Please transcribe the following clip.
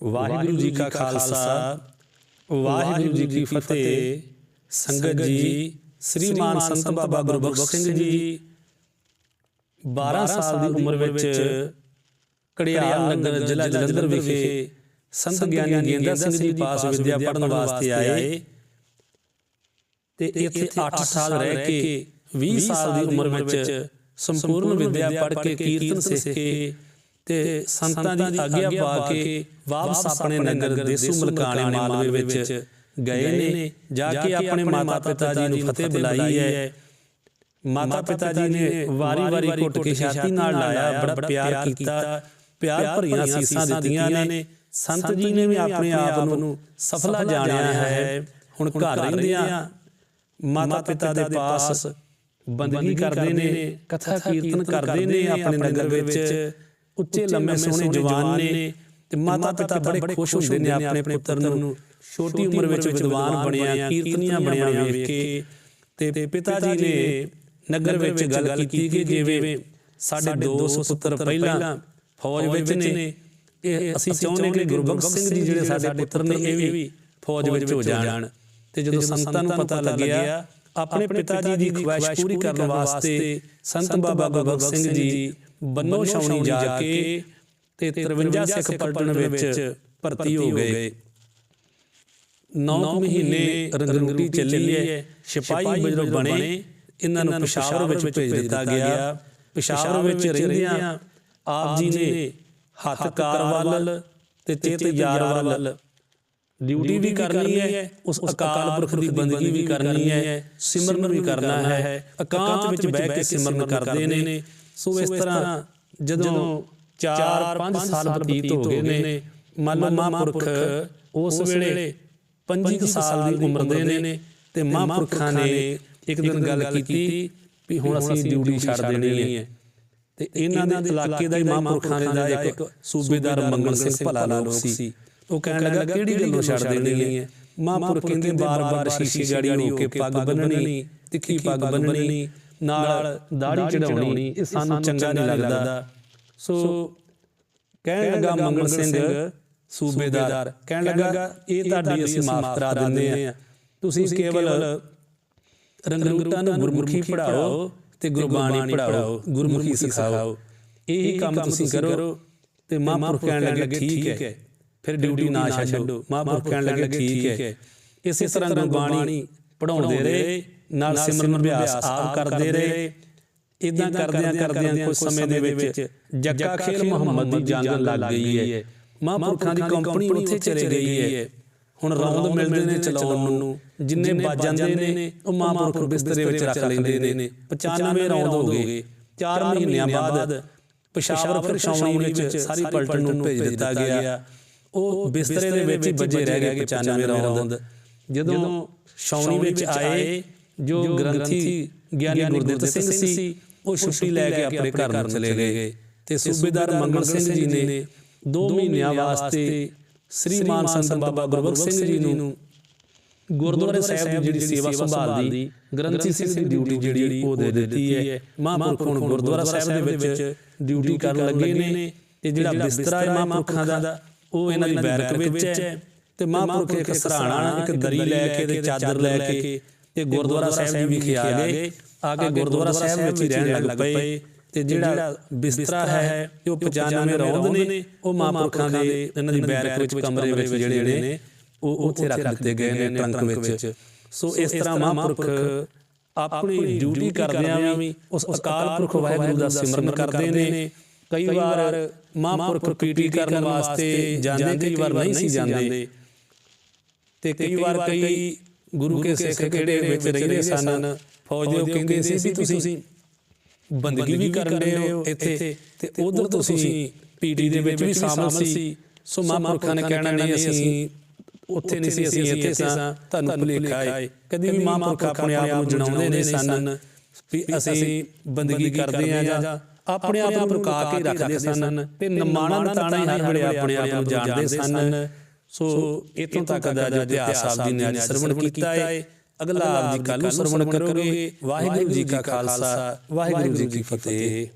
ਵਾਹਿਗੁਰੂ ਜੀ ਕਾ ਖਾਲਸਾ, ਵਾਹਿਗੁਰੂ ਜੀ ਕੀ ਫਤਿਹ, ਸੰਗਤ ਜੀ, ਸ੍ਰੀਮਾਨ ਸੰਤ ਬਾਬਾ ਗੁਰਬਖਸ਼ ਸਿੰਘ ਜੀ। 12 ਸਾਲ ਦੀ ਉਮਰ ਵਿੱਚ ਕੜਿਆਲ ਨਗਰ ਜ਼ਿਲ੍ਹਾ ਜਲੰਧਰ ਵਿਖੇ ਸੰਤ ਗਿਆਨੀ ਗੇਂਦਰ ਸਿੰਘ ਜੀ ਪਾਸ ਵਿਦਿਆ ਪੜਨ ਵਾਸਤੇ ਆਏ। ਤੇ ਇੱਥੇ 8 ਸਾਲ ਰਹਿ ਕੇ 20 ਸਾਲ ਦੀ ਉਮਰ ਵਿੱਚ ਸੰਪੂਰਨ ਵਿਦਿਆ ਪੜ੍ਹ ਕੇ ਕੀਰਤਨ ਸਿੱਖ ਕੇ ਤੇ ਸੰਤਾਂ ਦੀ ਆਗਿਆ ਪਾ ਕੇ ਵਾਪਸ ਆਪਣੇ ਨਗਰ ਦੇਸੂ ਮਲਕਾਣੇ ਮਾਲਵੇ ਵਿੱਚ ਗਏ ਨੇ ਜਾ ਕੇ ਆਪਣੇ ਮਾਤਾ ਪਿਤਾ ਜੀ ਨੂੰ ਫਤਿਹ ਬੁਲਾਈ ਹੈ। ਮਾਤਾ ਪਿਤਾ ਜੀ ਨੇ ਵਾਰੀ-ਵਾਰੀ ਘੁੱਟ ਕੇ ਛਾਤੀ ਨਾਲ ਲਾਇਆ ਬੜਾ ਪਿਆਰ ਕੀਤਾ ਪਿਆਰ ਭਰੀਆਂ ਸੀਸਾਂ ਦਿੱਤੀਆਂ ਨੇ। ਸੰਤ ਜੀ ਨੇ ਵੀ ਆਪਣੇ ਆਪ ਨੂੰ ਸਫਲਾ ਜਾਣਿਆ ਹੈ। ਹੁਣ ਘਰ ਰਹਿੰਦਿਆਂ ਮਾਤਾ ਪਿਤਾ ਦੇ ਪਾਸ ਬੰਦਗੀ ਕਰਦੇ ਨੇ ਕਥਾ ਕੀਰਤਨ ਕਰਦੇ ਨੇ ਆਪਣੇ ਨਗਰ ਵਿੱਚ ਉੱਚੇ ਲੰਮੇ ਸੋਹਣੇ ਜਵਾਨ ਨੇ ਤੇ ਮਾਤਾ ਪਿਤਾ ਬੜੇ ਖੁਸ਼ ਹੁੰਦੇ ਨੇ ਆਪਣੇ ਪੁੱਤਰ ਨੂੰ। ਛੋਟੀ ਉਮਰ ਵਿੱਚ ਵਿਦਵਾਨ ਬਣਿਆ ਕੀਰਤਨੀਆਂ ਬਣਿਆ ਵੇਖ ਕੇ ਤੇ ਪਿਤਾ ਜੀ ਨੇ ਨਗਰ ਵਿੱਚ ਗੱਲ ਕੀਤੀ ਕਿ ਜਿਵੇਂ ਸਾਡੇ ਦੋ ਸੁਪੁੱਤਰ ਪਹਿਲਾਂ ਫੌਜ ਵਿੱਚ ਨੇ। ਇਹ ਅਸੀਂ ਚਾਹੁੰਦੇ ਕਿ ਗੁਰਬਖਸ਼ ਸਿੰਘ ਜੀ ਜਿਹੜੇ ਸਾਡੇ ਪੁੱਤਰ ਨੇ ਇਹ ਵੀ ਫੌਜ ਵਿੱਚ ਹੋ ਜਾਣ। ਤੇ ਜਦੋਂ ਸੰਤਾਂ ਨੂੰ ਪਤਾ ਲੱਗਿਆ ਆਪਣੇ ਪਿਤਾ ਜੀ ਦੀ ਖੁਆਇਸ਼ ਪੂਰੀ ਕਰਨ ਵਾਸਤੇ ਸੰਤ ਬਾਬਾ ਗੁਰਬਖਸ਼ ਸਿੰਘ ਜੀ ਬੰਨੋ ਛਾਉਣੀ ਜਾ ਕੇ ਤੇ 53 ਸਿੱਖ ਪਲਟਣ ਵਿੱਚ ਭਰਤੀ ਹੋ ਗਏ। 9 ਮਹੀਨੇ ਰੰਗਰੂਟੀ ਚੱਲੀ ਹੈ। ਸਿਪਾਹੀ ਵਜੋਂ ਬਣੇ ਇਹਨਾਂ ਨੂੰ ਪਿਸ਼ਾਵਰ ਵਿੱਚ ਭੇਜ ਦਿੱਤਾ ਗਿਆ। ਪਿਸ਼ਾਵਰ ਵਿੱਚ ਰਹਿੰਦਿਆਂ ਆਪ ਜੀ ਨੇ ਹੱਥ ਕਾਰ ਵੱਲ ਤੇ ਚਿੱਤ ਯਾਰ ਵੱਲ ਡਿਊਟੀ ਵੀ ਕਰਨੀ ਹੈ ਉਸ ਅਕਾਲ ਪੁਰਖ ਦੀ ਬੰਦਗੀ ਵੀ ਕਰਨੀ ਹੈ ਸਿਮਰਨ ਵੀ ਕਰਨਾ ਹੈ ਇਕਾਂਤ ਵਿੱਚ ਬਹਿ ਕੇ ਸਿਮਰਨ ਕਰਦੇ ਨੇ ਸੋ ਇਸ ਤਰ੍ਹਾਂ ਜਦੋਂ 4-5 ਸਾਲ ਬਤੀਤ ਹੋ ਗਏ ਨੇ ਮੰਨ ਲਓ ਮਹਾਂਪੁਰਖ ਉਸ ਵੇਲੇ 25 ਸਾਲ ਦੀ ਉਮਰ ਦੇ ਨੇ ਤੇ ਮਹਾਂਪੁਰਖਾਂ ਨੇ ਇੱਕ ਦਿਨ ਗੱਲ ਕੀਤੀ ਵੀ ਹੁਣ ਅਸੀਂ ਡਿਊਟੀ ਛੱਡ ਦੇਣੀ ਹੈ। ਤੇ ਇਹਨਾਂ ਦੇ ਇਲਾਕੇ ਦਾ ਹੀ ਮਹਾਂਪੁਰਖਾਂ ਦਾ ਇੱਕ ਸੂਬੇਦਾਰ ਮੰਗਲ ਸਿੰਘ ਭਲਾ ਲੋਕ ਸੀ। ਉਹ ਕਹਿਣ ਲੱਗਾ ਕਿਹੜੀ ਗੱਲੋਂ ਛੱਡ ਦੇਣੀ ਹੈ? ਮਹਾਂਪੁਰਖ ਕਹਿੰਦੇ ਬਾਰ-ਬਾਰ ਸ਼ੀਸ਼ੀ ਗਾੜੀ ਹੋ ਕੇ ਪੱਗ ਬੰਨਣੀ ਤਿੱਖੀ ਪੱਗ ਬੰਨਣੀ ਨਾਲ ਦਾੜੀ ਚੜਾਉਣੀ ਇਹ ਸਾਨੂੰ ਚੰਗਾ ਨਹੀਂ ਲੱਗਦਾ। ਸੋ ਕਹਿਣ ਲੱਗਾ ਮੰਗਲ ਸਿੰਘ ਸੂਬੇਦਾਰ। ਕਹਿਣ ਲੱਗਾ ਇਹ ਤੁਹਾਡੀ ਅਸੀਂ ਮਾਫ ਕਰਾ ਦਿੰਦੇ ਆ ਤੁਸੀਂ ਕੇਵਲ ਰੰਗਰੂਟਾਂ ਨੂੰ ਗੁਰਮੁਖੀ ਪੜਾਓ ਤੇ ਗੁਰਬਾਣੀ ਪੜਾਓ ਗੁਰਮੁਖੀ ਸਿਖਾਓ। ਇਹੀ ਕੰਮ ਤੁਸੀਂ ਕਰੋ ਤੇ ਮਹਾਂਪੁਰਖ ਕਹਿਣ ਲੱਗੇ ਠੀਕ ਹੈ। ਫਿਰ ਡਿਊਟੀ ਨਾ ਛੱਡੋ। ਮਹਾਂਪੁਰਖ ਕਹਿਣ ਲੱਗੇ ਠੀਕ ਹੈ। ਇਸੇ ਤਰ੍ਹਾਂ ਗੁਰਬਾਣੀ ਪੜਾਉਂਦੇ ਰਹੇ। ਨਾਲ ਸਿਮਰਨ ਅਭਿਆਸ ਆਪ ਕਰਦੇ ਰਹੇ ਇਦਾਂ ਕਰਦਿਆਂ ਕਰਦਿਆਂ ਕੁਝ ਸਮੇਂ ਦੇ ਵਿੱਚ ਜੱਗਾ ਖੇਲ ਮੁਹੰਮਦ ਦੀ ਜੰਗ ਲੱਗ ਗਈ ਹੈ। ਮਹਾਂਪੁਰਖਾਂ ਦੀ ਕੰਪਨੀ ਉੱਥੇ ਚਲੇ ਗਈ ਹੈ। ਹੁਣ ਰੌਂਦ ਮਿਲਦੇ ਨੇ ਚਲਾਉਣ ਨੂੰ ਜਿੰਨੇ ਵੱਜ ਜਾਂਦੇ ਨੇ ਉਹ ਮਹਾਂਪੁਰਖ ਬਿਸਤਰੇ ਵਿੱਚ ਰੱਖ ਲੈਂਦੇ ਨੇ। 95 ਰੌਂਦ ਹੋ ਗਏ। 4 ਮਹੀਨਿਆਂ ਬਾਅਦ ਪਿਸ਼ਾਵਰ ਫਿਰ ਛਾਉਣੀ ਵਿੱਚ ਸਾਰੀ ਪਲਟਨ ਨੂੰ ਭੇਜ ਦਿੱਤਾ ਗਿਆ। ਉਹ ਬਿਸਤਰੇ ਦੇ ਵਿੱਚ ਹੀ ਵੱਜੇ ਰਹਿ ਗਏ 95 ਰੌਂਦ ਜਦੋਂ ਛਾਉਣੀ ਵਿੱਚ ਆਏ ਜੋ ਗ੍ਰੰਥੀ ਗਿਆਨੀ ਗੁਰਦਿੱਤ ਸਿੰਘ ਸੀ ਉਹ ਛੁੱਟੀ ਲੈ ਕੇ ਆਪਣੇ ਘਰ ਨੂੰ ਚਲੇ ਗਏ। ਤੇ ਸੂਬੇਦਾਰ ਮੰਗਲ ਸਿੰਘ ਜੀ ਨੇ 2 ਮਹੀਨਿਆਂ ਵਾਸਤੇ ਸ੍ਰੀਮਾਨ ਸੰਤ ਬਾਬਾ ਗੁਰਬਖਸ਼ ਸਿੰਘ ਜੀ ਨੂੰ ਗੁਰਦੁਆਰੇ ਸਾਹਿਬ ਦੀ ਜਿਹੜੀ ਸੇਵਾ ਸੰਭਾਲਦੀ ਗ੍ਰੰਥੀ ਸਿੰਘ ਦੀ ਡਿਊਟੀ ਜਿਹੜੀ ਉਹ ਦੇ ਦਿੱਤੀ ਹੈ। ਮਹਾਂਪੁਰਖ ਹੁਣ ਗੁਰਦੁਆਰਾ ਸਾਹਿਬ ਦੇ ਵਿੱਚ ਡਿਊਟੀ ਕਰਨ ਲੱਗੇ ਨੇ ਤੇ ਜਿਹੜਾ ਬਿਸਤਰਾ ਹੈ ਮਹਾਂਪੁਰਖਾਂ ਦਾ ਉਹ ਇਹਨਾਂ ਦੀ ਬੈਰਕ ਵਿੱਚ ਹੈ। ਤੇ ਮਹਾਂਪੁਰਖ ਇੱਕ ਸਰਾਣਾ ਇੱਕ ਦਰੀ ਲੈ ਕੇ ਤੇ ਚਾਦਰ ਲੈ ਕੇ ਤੇ ਗੁਰਦੁਆਰਾ ਸਾਹਿਬ ਜੀ ਵਿਖੇ ਆ ਗਏ। ਆ ਕੇ ਗੁਰਦੁਆਰਾ ਸਾਹਿਬ ਵਿੱਚ ਹੀ ਰਹਿਣ ਲੱਗ ਪਏ। ਤੇ ਜਿਹੜਾ ਬਿਸਤਰਾ ਹੈ ਉਹ 95 ਰੌਂਦ ਨੇ ਉਹ ਮਹਾਂਪੁਰਖਾਂ ਦੇ ਇਹਨਾਂ ਦੀ ਬੈਰਕ ਵਿੱਚ ਕਮਰੇ ਵਿੱਚ ਜਿਹੜੇ ਨੇ ਉਹ ਉੱਥੇ ਰੱਖ ਦਿੱਤੇ ਗਏ ਨੇ ਟਰੰਕ ਵਿੱਚ। ਸੋ ਇਸ ਤਰ੍ਹਾਂ ਮਹਾਂਪੁਰਖ ਆਪਣੀ ਡਿਊਟੀ ਕਰਦਿਆਂ ਵੀ ਉਸ ਅਕਾਲ ਪੁਰਖ ਵਾਹਿਗੁਰੂ ਦਾ ਸਿਮਰਨ ਕਰਦੇ ਨੇ। ਕਈ ਵਾਰ ਮਹਾਂਪੁਰਖ ਪੀਟੀ ਕਰਨ ਵਾਸਤੇ ਜਾਂਦੇ ਕਈ ਵਾਰ ਨਹੀਂ ਸੀ ਜਾਂਦੇ। ਤੇ ਕਈ ਵਾਰ ਕਈ ਗੁਰੂ ਕੇ ਸਿੱਖ ਕਿਹੜੇ ਵਿੱਚ ਰਹਿੰਦੇ ਸਨ ਫੌਜ ਦੇ ਉਹ ਕਹਿੰਦੇ ਸੀ ਵੀ ਤੁਸੀਂ ਬੰਦਗੀ ਵੀ ਕਰਨ ਦੇ ਹੋ ਇੱਥੇ ਤੇ ਉਧਰ ਤੁਸੀਂ ਪੀਟੀ ਦੇ ਵਿੱਚ ਵੀ ਸ਼ਾਮਲ ਸੀ ਸੋ ਮਹਾਂਪੁਰਖਾਂ ਨੇ ਕਹਿਣਾ ਨਹੀਂ ਅਸੀਂ ਉੱਥੇ ਨਹੀਂ ਸੀ ਅਸੀਂ ਇੱਥੇ ਸਾਂ ਤੁਹਾਨੂੰ ਭੁਲੇਖਾ ਹੈ। ਕਦੀ ਵੀ ਮਹਾਂਪੁਰਖ ਆਪਣੇ ਆਪ ਨੂੰ ਜਣਾਉਂਦੇ ਨੇ ਸਨ ਵੀ ਅਸੀਂ ਬੰਦਗੀ ਕਰਦੇ ਆ ਜਾਂ ਆਪਣੇ ਆਪ ਨੂੰ ਲੁਕਾ ਕੇ ਰੱਖਦੇ ਸਨ ਤੇ ਨਮਾਣਾ ਨਤਾਣਾ ਹੀ ਹਰ ਵੇਲੇ ਆਪਣੇ ਆਪ ਨੂੰ ਜਾਣਦੇ ਸਨ। ਸੋ ਇਤੋਂ ਤੱਕ ਦਾ ਜੋ ਇਤਿਹਾਸ ਆਪ ਜੀ ਨੇ ਅੱਜ ਸਰਵਣ ਕੀਤਾ ਹੈ। ਅਗਲਾ ਆਪ ਜੀ ਕੱਲ ਨੂੰ ਸਰਵਣ ਕਰੋਗੇ ਵਾਹਿਗੁਰੂ ਜੀ ਕਾ ਖਾਲਸਾ ਵਾਹਿਗੁਰੂ ਜੀ ਕੀ ਫਤਿਹ।